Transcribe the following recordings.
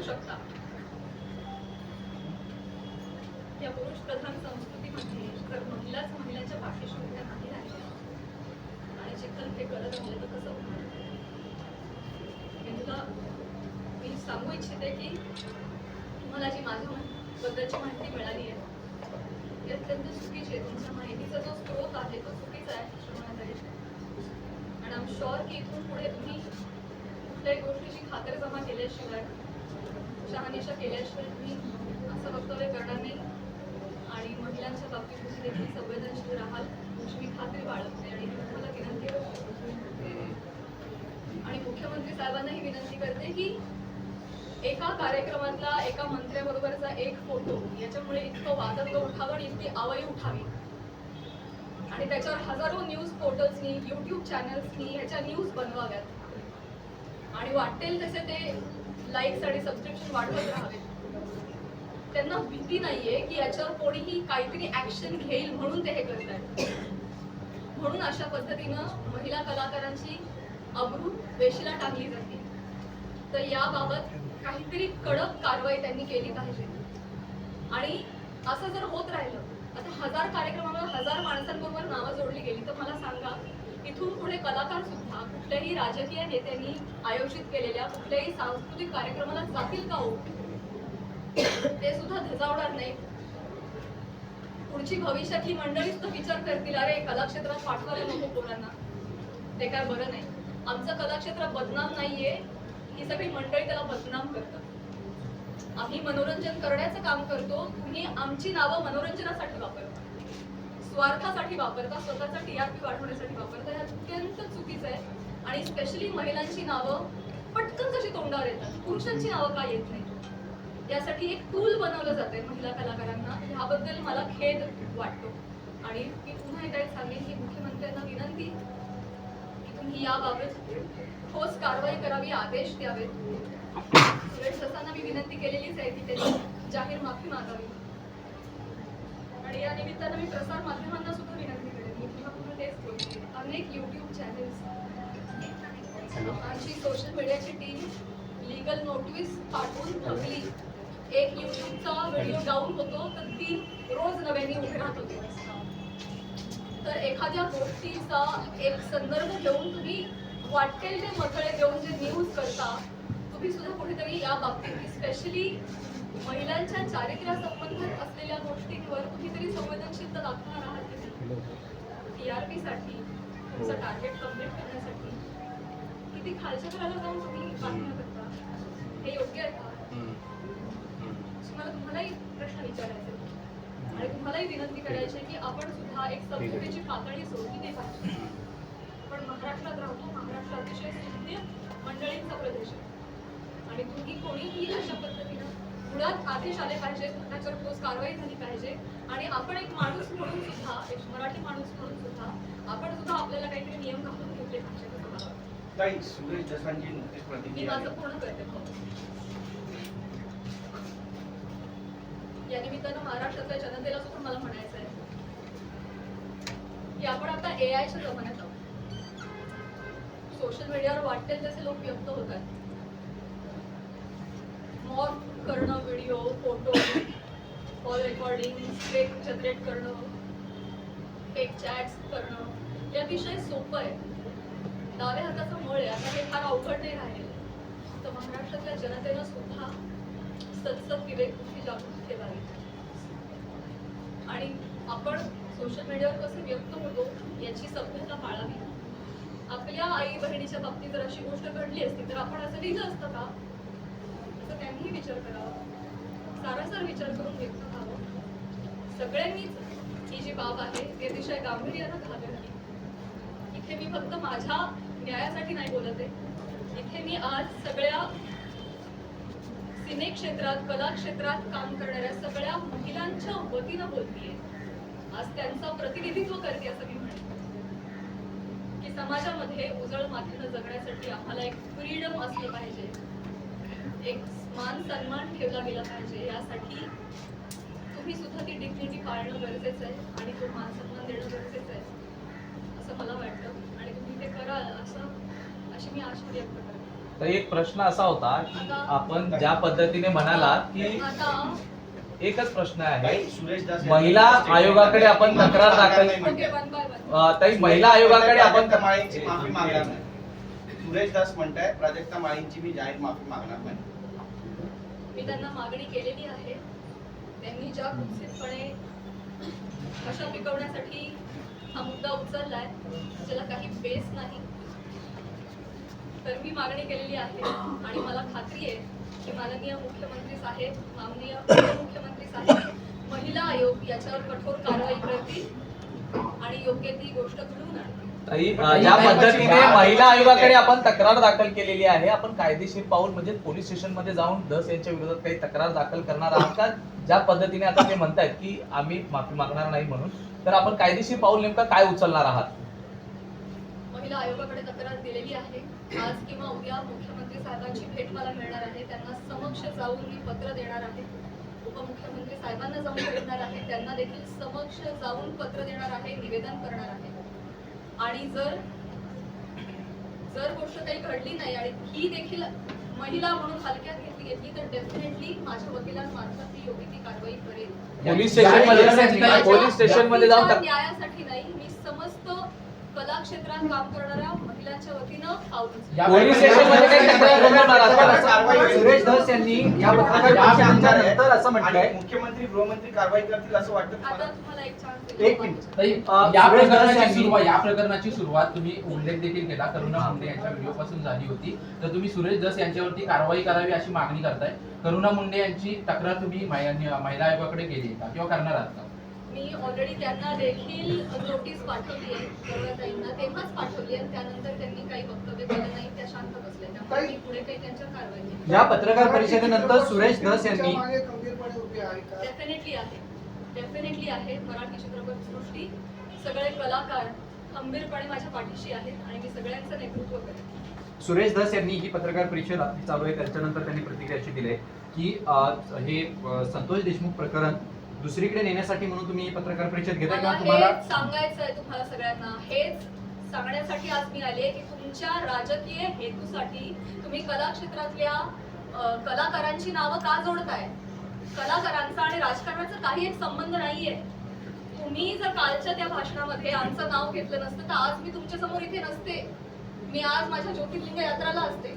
समजू शकता. या पुरुष प्रधान संस्कृतीमध्ये तर महिलाच महिलाच्या पाठीशी उभ्या नाही राहिल्या. आणि चिखल ते करत राहिले तर कसं होणार? मी तुला मी सांगू इच्छिते की तुम्हाला जी माझ्या बद्दलची माहिती मिळाली आहे ती अत्यंत चुकीची आहे. तुमच्या माहितीचा जो स्रोत आहे तो चुकीचा आहे असं आणि आम शुअर की इथून पुढे तुम्ही कुठल्याही गोष्टीची खातरजमा केल्याशिवाय शहानिशा केल्याशिवाय मी असं वक्तव्य करणार नाही. आणि महिलांच्या बाबतीत तुम्ही देखील संवेदनशील राहाल अशी मी खात्री बाळगते आणि तुम्हाला विनंती आणि मुख्यमंत्री साहेबांनाही विनंती करते की एका कार्यक्रमातला एका मंत्र्याबरोबरचा एक फोटो याच्यामुळे इतकं वादंग उठावं आणि इतकी आवई उठावी. आणि त्याच्यावर हजारो न्यूज पोर्टल्सनी युट्यूब चॅनल्सनी ह्याच्या न्यूज बनवाव्यात. आणि वाटेल तसे ते लाईक्स आणि सबस्क्रिप्शन वाढवत राहावे. त्यांना भीती नाहीये की याच्यावर कोणीही काहीतरी ऍक्शन घेईल म्हणून ते हे करत आहेत म्हणून अशा पद्धतीनं महिला कलाकारांची अब्रू वेशीला टाकली जाते. तर याबाबत काहीतरी कडक कारवाई त्यांनी केली पाहिजे. आणि असं जर होत राहिलं आता हजार कार्यक्रमावर हजार माणसांबरोबर नावं जोडली गेली तर मला सांगा इथून पुढे कलाकार सुद्धा कुठल्याही राजकीय नेत्यांनी आयोजित केलेल्या कुठल्याही सांस्कृतिक कार्यक्रमाला जातील का हो? ते सुद्धा धजावणार नाही. पुढची भविष्यातली मंडळी सुद्धा विचार करतील अरे कलाक्षेत्रात पाठवायला नको कोणांना ते काय बरं नाही. आमचं कलाक्षेत्र बदनाम नाहीये. ही सगळी मंडळी त्याला बदनाम करतात. आम्ही मनोरंजन करण्याचं काम करतो. तुम्ही आमची नावं मनोरंजनासाठी वापरता. स्वार्थासाठी वापरता स्वतःचा टीआरपी वाढवण्यासाठी वापरता हे अत्यंत चुकीचं आहे. आणि स्पेशली महिलांची नावं पटकन कशी तोंडावर येतात? पुरुषांची नावं काय येत नाही यासाठी एक टूल बनवलं जाते महिला कलाकारांना. ह्याबद्दल मला खेद वाटतो. आणि मी पुन्हा एकदा एक सांगेन की मुख्यमंत्र्यांना विनंती की तुम्ही याबाबत ठोस कारवाई करावी आदेश द्यावेत. सुरेश ससांना मी विनंती केलेलीच आहे की त्यांनी जाहीर माफी मागावी. आणि या निमित्तानं मी प्रसार माध्यमांना सुद्धा विनंती करेन. मी पुन्हा तेच बोलते. अनेक युट्यूब चॅनेल्स आमची सोशल मीडियाची टीम लिगल नोटीस पाठवून ठगली एक युट्यूबचा व्हिडिओ डाऊन होतो तर तीन रोज नव्याने उभे राहत होते. तर एखाद्या गोष्टीचा एक संदर्भ घेऊन तुम्ही वाटेल ते मथळे देऊन जे न्यूज करता तुम्ही सुद्धा कुठेतरी या बाबतीत स्पेशली महिलांच्या चारित्र्यासंबंधित असलेल्या गोष्टींवर कुठेतरी संवेदनशीलता दाखवणार आहात टी आर पीसाठी तुमचं टार्गेट कंप्लीट करण्यासाठी किती खालच्या घराला जाऊन तुम्ही बातम्या करता? हे योग्य आहे का? मला तुम्हालाही प्रश्न विचारायचे. आणि तुम्हालाही विनंती करायची आहे की आपण सुद्धा एक सभ्यतेची पातळी सोडली नाही पाहिजे. पण महाराष्ट्रात राहतो महाराष्ट्र अतिशय सुज्ञ मंडळींचा प्रदेश आहे. आणि तुम्ही कोणीही अशा पद्धतीनं मुळात आदेश आले पाहिजेत त्याच्यावर ठोस कारवाई झाली पाहिजे आणि आपण एक माणूस म्हणून सुद्धा एक मराठी माणूस म्हणून सुद्धा आपण सुद्धा आपल्याला काहीतरी नियम घालून घेतले पाहिजे सुरेश जसांची मी माझं. पूर्ण करते. या निमित्तानं महाराष्ट्रातल्या जनतेला सुद्धा मला म्हणायचं आहे की आपण आता ए आयच्या जमान्यात आहोत सोशल मीडियावर वाटेल तसे लोक व्यक्त होतात मॉक करणं video photo call recording fake generate करणं फेक चॅट्स करणं हे अतिशय सोपं आहे. डाव्या हाताचं मळ आहे आता हे फार अवघड नाही राहिलेलं तर महाराष्ट्रातल्या जनतेनं सुद्धा सतसत विवेक जागृती ठेवावी. आणि आपण सोशल मीडियावर कसे व्यक्त होतो याची सभ्यता पाळावी. आपल्या आई बहिणीच्या बाबतीत जर अशी गोष्ट घडली असती तर आपण असं लिहिलं असतं का? असं त्यांनीही विचार करावा. सारासार विचार करून व्यक्त व्हावं सगळ्यांनीच ही जी बाब आहे ती अतिशय गांभीर्यानं घालवली इथे मी फक्त माझ्या न्यायासाठी नाही बोलत आहे. इथे मी आज सगळ्या सिने क्षेत्रात कला क्षेत्रात काम करणाऱ्या सगळ्या महिलांच्या वतीनं बोलतीये. आज त्यांचं प्रतिनिधित्व करते असं मी म्हणेन. की समाजामध्ये उजळ मातीनं जगण्यासाठी आम्हाला एक फ्रीडम असलं पाहिजे. एक मान सन्मान ठेवला गेला पाहिजे. यासाठी तुम्ही सुद्धा ती डिग्निटी पाळणं गरजेचं आहे आणि तो मान सन्मान देणं गरजेचं आहे असं मला वाटतं. आणि तुम्ही ते कराल असं अशी मी आशा व्यक्त करते. तर एक प्रश्न असा होता की आपण ज्या पद्धतीने म्हणालात की आता एकच प्रश्न आहे. महिला आयोगाकडे आपण तक्रार दाखल- म्हणजे. ताई महिला आयोगाकडे आपण माफी मागणार नाही. सुरेश दास म्हणताय प्राजक्ता माळींची मी जाहीर माफी मागणार नाही. मी त्यांना मागणी केलेली आहे. त्यांनी ज्या कुत्सितपणे कशा पिकवण्यासाठी हा मुद्दा उचललाय ज्याला काही बेस नाही. तर मी मागणी केलेली आहे आणि मला खात्री आहे की माननीय मुख्यमंत्री साहेब माननीय उपमुख्यमंत्री साहेब महिला आयोग याच्यावर कठोर कारवाई करतील आणि योग्य ती गोष्ट घडवून आणतील. ज्या पद्धतीने महिला आयोगाकडे आपण तक्रार दाखल केलेली आहे आपण कायदेशीर पाऊल म्हणजे पोलीस स्टेशनमध्ये जाऊन दस यांच्या विरोधात काही तक्रार दाखल करणार आहात का? ज्या पद्धतीने आता ते म्हणतायत की आम्ही माफी मागणार नाही म्हणून तर आपण कायदेशीर पाऊल नेमका काय उचलणार आहात? महिला आयोगाकडे तक्रार दिलेली आहे. आज किंवा उद्या मुख्यमंत्री साहेबांची भेट मला मिळणार आहे. त्यांना समक्ष जाऊन मी पत्र देणार आहे. उपमुख्यमंत्री साहेबांना जाऊन भेटणार आहे. त्यांना देखील समक्ष जाऊन पत्र देणार आहे निवेदन करणार आहे. आणि जर जर गोष्ट काही घडली नाही आणि ही देखील महिला म्हणून हलक्यात घेतली गेली तर डेफिनेटली माझ्या वकिलांमार्फत ती योग्य ती कारवाई करेल. पोलीस स्टेशनमध्ये पोलीस स्टेशनमध्ये जाऊन न्यायासाठी नाही मी समस्त कला क्षेत्रात काम करणाऱ्या महिलांच्या वतीनं पाऊल उचलते. या पोलीस स्टेशनमध्ये काही तक्रार नोंदवणार आहात का? कारवाई सुरेश धस यांनी या पत्रकार परिषदेनंतर असं म्हटलंय. आणि मुख्यमंत्री गृहमंत्री कारवाई करतील असं वाटतं आता तुम्हाला तुम्हाला एक चान्स एक मिनिट. ताई, अं, या सुरेश प्रकरणाची यांनी- सुरुवात या प्रकरणाची सुरुवात तुम्ही उल्लेख देखील केला. करुणा मुंडे यांच्या व्हिडिओ पासून झाली होती. तर तुम्ही सुरेश दस यांच्यावरती कारवाई करावी अशी मागणी करताय. करुणा मुंडे यांची तक्रार तुम्ही महिला महिला आयोगाकडे केली आहे का? किंवा करणार आहात का? मी ऑलरेडी त्यांना देखील नोटीस पाठवली आहे. गौरवताईंना तेव्हाच पाठवली त्यानंतर त्यांनी काही वक्तव्य केलं नाही त्या शांत बसल्या. त्यामुळे मी पुढे काही त्यांच्यावर कारवाई केली या पत्रकार परिषदेनंतर सुरेश धस यांनी डेफिनेटली आहे. डेफिनेटली आहे. मराठी चित्रपट सृष्टी. सगळे कलाकार खंबीरपणे माझ्या पाठीशी आहेत आणि मी सगळ्यांचं नेतृत्व करेन. सुरेश धस यांनी ही पत्रकार परिषद आपली चालू आहे. त्याच्यानंतर त्यांनी प्रतिक्रिया अशी दिली की हे संतोष देशमुख प्रकरण दुसरीकडे नेण्यासाठी म्हणून तुम्ही ही पत्रकार परिषद घेताय मला का तुम्हाला सांगायचं आहे तुम्हाला सगळ्यांना. हेच सांगण्यासाठी आज मी आले की तुमच्या राजकीय हेतूसाठी तुम्ही कला क्षेत्रातल्या कलाकारांची नावं का जोडताय? कलाकारांचा आणि राजकारणाचा काही एक संबंध नाहीये. तुम्ही जर कालच्या त्या भाषणामध्ये आमचं नाव घेतलं नसतं तर आज मी तुमच्यासमोर इथे नसते. मी आज माझ्या ज्योतिर्लिंग यात्राला असते.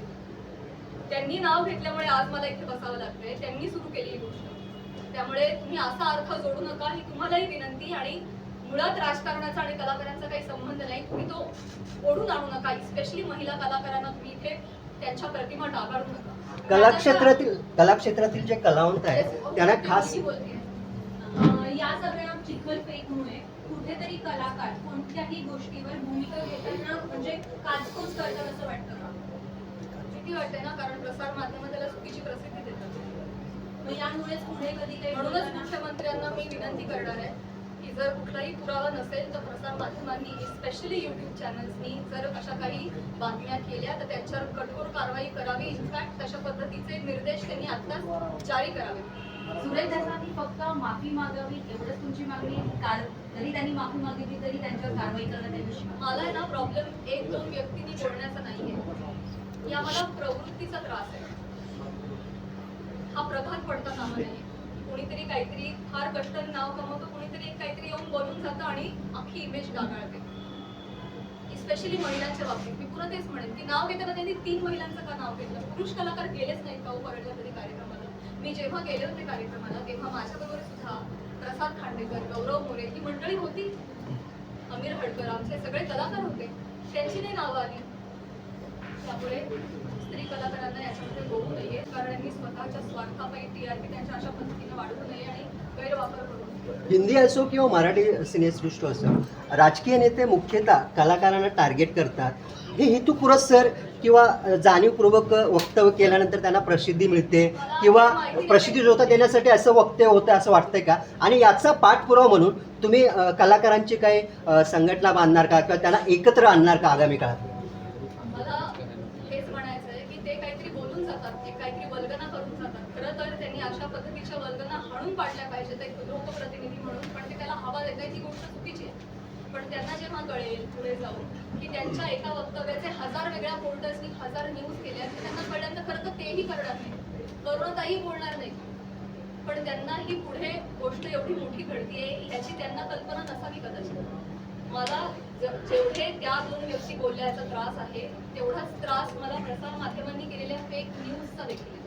त्यांनी नाव घेतल्यामुळे आज मला इथे बसावं लागतंय. त्यांनी सुरू केली ही गोष्ट. त्यामुळे तुम्ही असा अर्थ जोडू नका ही तुम्हालाही विनंती आणि मुळात राजकारणाचा आणि कलाकारांचा काही संबंध नाही. तुम्ही तो ओढून आणू नका. स्पेशली महिला कलाकारांना तुम्ही इथे त्यांच्या प्रतिमा डागाळू नका. कलाक्षेत्रातील कलाक्षेत्रातील जे कलावंत आहेत त्यांना खास या सगळ्या चिखलफेकमुळे कुठेतरी कलाकार कोणत्याही गोष्टीवर भूमिका घेताना म्हणजे काचकूच करतात असं वाटतं का? भीती वाटते ना कारण प्रसार माध्यम त्याला चुकीची प्रसिद्धी देतात. मग यामुळेच पुढे कधी काही म्हणूनच मुख्यमंत्र्यांना मी विनंती करणार आहे जर कुठलाही पुरावा नसेल तर प्रसार माध्यमांनी स्पेशली युट्यूब चॅनल्सनी जर अशा काही बातम्या केल्या तर त्यांच्यावर कठोर कारवाई करावी. इनफॅक्ट तशा पद्धतीचे निर्देश त्यांनी आत्ताच जारी करावे. सुरेश दासांनी फक्त माफी मागावी एवढंच तुमची मागणी आहे? कार जरी त्यांनी माफी मागितली तरी त्यांच्यावर कारवाई करण्यात मला आहे ना प्रॉब्लेम एक दोन व्यक्तींनी बोलण्याचा नाहीये. या मला प्रवृत्तीचा त्रास आहे. हा प्रभात पडता कामा नये. कोणीतरी काहीतरी फार कष्टाने नाव कमवतो कोणीतरी जातं आणि अख्खी इमेज डागाळते स्पेशली महिलांच्या बाबतीत. मी पुन्हा तेच म्हणेन की नाव घेताना त्यांनी तीन महिलांचं का नाव घेतलं? पुरुष कलाकार गेलेच नाहीत का हो तरी कार्यक्रमाला? मी जेव्हा गेले होते कार्यक्रमाला तेव्हा माझ्याबरोबर सुद्धा प्रसाद खांडेकर गौरव मोरे ही मंडळी होती. अमीर हडकर आमचे सगळे कलाकार होते. त्यांची नाही नावं आली. त्यामुळे स्त्री कलाकारांना याच्यामध्ये बोलू नये कारण यांनी स्वतःच्या स्वार्थापायी पी त्यांच्या अशा पद्धतीने वाढवू नये आणि गैरवापर करू नये. हिंदी असो किंवा मराठी सिनेसृष्ट असो राजकीय नेते मुख्यतः कलाकारांना टार्गेट करतात. हे हेतुपुरस्सर किंवा जाणीवपूर्वक वक्तव्य केल्यानंतर त्यांना प्रसिद्धी मिळते किंवा प्रसिद्धी जोता देण्यासाठी असं वक्तव्य होतं असं वाटतंय का? आणि याचा पाठपुरावा म्हणून तुम्ही कलाकारांची काही संघटना बांधणार का? किंवा त्यांना एकत्र आणणार का आगामी काळात मला हेच म्हणायचं आहे की ते काहीतरी बोलून जातात एक काहीतरी वल्गना करून जातात खरं तर त्यांनी अशा पद्धतीच्या वल्गना हाणून पाडल्या पाहिजेत एक लोकप्रतिनिधी म्हणून पण त्यांना जेव्हा कळेल पुढे जाऊन की त्यांच्या एका वक्तव्याचे हजार वेगळ्या पोर्टल्सनी हजार न्यूज केल्या की त्यांना कळल्यानंतर खरं तर तेही करणार नाही. करुणाताई बोलणार नाही. पण त्यांना ही पुढे गोष्ट एवढी मोठी घडतीये याची त्यांना कल्पना नसावी कदाचित. मला ज- जेवढे त्या दोन व्यक्ती बोलल्याचा त्रास आहे तेवढाच त्रास मला प्रसार माध्यमांनी केलेल्या फेक न्यूजचा देखील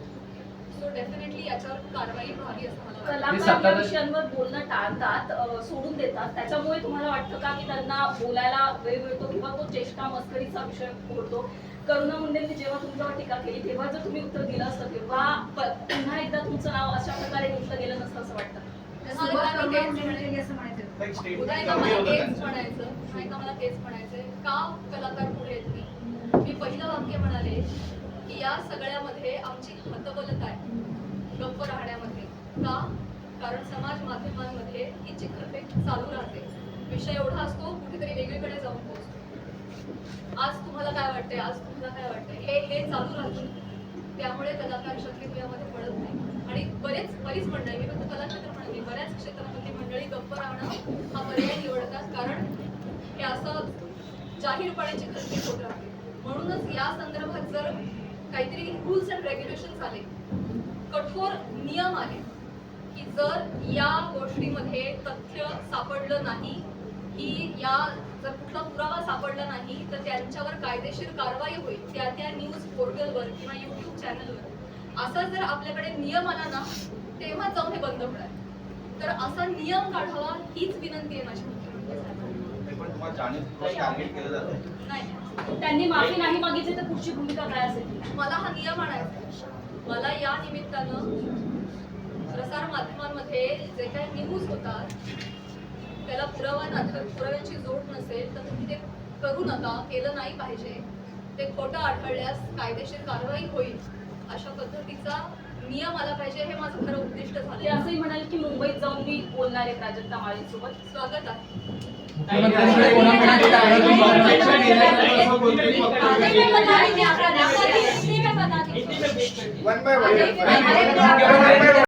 सो डेफिनेटली याच्यावर कारवाई व्हावी असं मला वाटतं. कलाकार या विषयांवर बोलणं टाळतात अ, सोडून देतात. त्याच्यामुळे तुम्हाला वाटतं का की त्यांना बोलायला वेळ मिळतो किंवा तो चेष्टा मस्करीचा विषय होतो करुणा मुंडेंनी जेव्हा तुमच्यावर टीका केली तेव्हा जर तुम्ही उत्तर दिलं असतं तेव्हा प- पुन्हा एकदा तुमचं नाव अशा प्रकारे घेतलं गेलं नसतं असं वाटतं. मला तेच म्हणायचं. उद्या एकदा गंभीर मला होतं तेच त्यांचं. म्हणायचं. नाही एकदा मला तेच म्हणायचंय का कलाकार पुढे येत नाही? मी पहिलं वाक्य म्हणाले की या सगळ्यामध्ये आमची हतबलत आहे. गप्प राहण्यामध्ये का? कारण समाज माध्यमांमध्ये ही चिखलफेक चालू राहते. विषय एवढा असतो कुठेतरी वेगळीकडे जाऊन पोहोचतो. आज तुम्हाला काय वाटतंय? आज तुम्हाला काय वाटतंय? हे हे चालू राहतं त्यामुळे कलाकार शक्तिक्रियामध्ये पडत नाही. आणि बरेच बरीच मंडळी मी फक्त कलाक्षेत्र म्हणते बऱ्याच क्षेत्रामध्ये मंडळी गप्प राहणं हा पर्याय निवडतात. कारण हे असं जाहीरपणे चित्रफित होत राहते. म्हणूनच या संदर्भात जर काहीतरी रूल्स अँड रेग्युलेशन आले. कठोर नियम आले की जर या गोष्टीमध्ये तथ्य सापडलं नाही की या जर कुठला पुरावा सापडला नाही तर त्यांच्यावर कायदेशीर कारवाई होईल. त्या त्या न्यूज पोर्टलवर किंवा यूट्यूब चॅनलवर असा जर आपल्याकडे नियम आला ना तेव्हा जाऊन हे बंद होणार तर असा नियम काढावा हीच विनंती आहे माझी मुख्यमंत्री साहेबांना ते पण तुम्हाला जाणीवपूर्वक टार्गेट केलं जातं. नाही. त्यांनी माफी नाही मागितली तर पुढची भूमिका काय असेल? मला हा नियम आणायचा आहे. मला या निमित्तानं प्रसार माध्यमांमध्ये जे काही न्यूज होतात त्याला पुरावा नसेल पुराव्यांची जोड नसेल तर तुम्ही ते करू नका. केलं नाही पाहिजे. ते खोटं आढळल्यास कायदेशीर कारवाई होईल अशा पद्धतीचा नियम आला पाहिजे हे माझं खरं उद्दिष्ट ते झालं असंही म्हणाले की मुंबईत जाऊन मी बोलणार आहे प्राजक्ता माळींसोबत स्वागत आहे. One by one